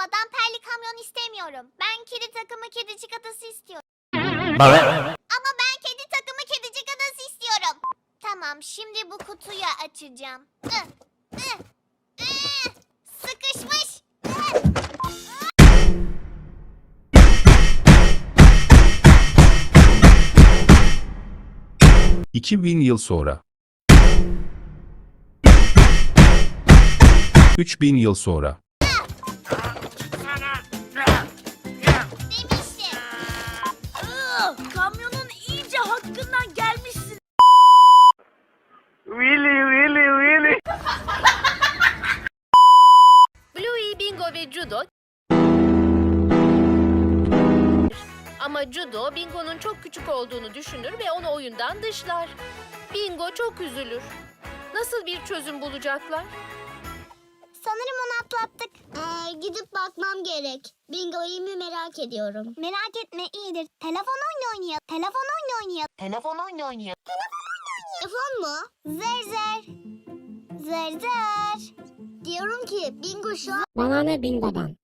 babadan perli kamyon istemiyorum. Ben kedi takımı kedicik adası istiyorum. Ama ben kedi takımı kedicik adası istiyorum. Tamam şimdi bu kutuyu açacağım. Sıkışmış. Ih. 2000 yıl sonra. 3000 yıl sonra. Iı, kamyonun iyice hakkından gelmişsin. Willy, Willy, Willy. Bluey, Bingo ve Judo ama Judo Bingo'nun çok küçük olduğunu düşünür ve onu oyundan dışlar. Bingo çok üzülür. Nasıl bir çözüm bulacaklar? Sanırım onu atlattık. Ee, gidip bakmam gerek. Bingo'yu mu merak ediyorum. Merak etme iyidir. Telefon oyunu oynayalım. Telefon oyunu oynayalım. Telefon oyunu oynuyor. Telefon mu? Zer zer. Zer zer. Diyorum ki Bingo şu an... Bana ne bingodan?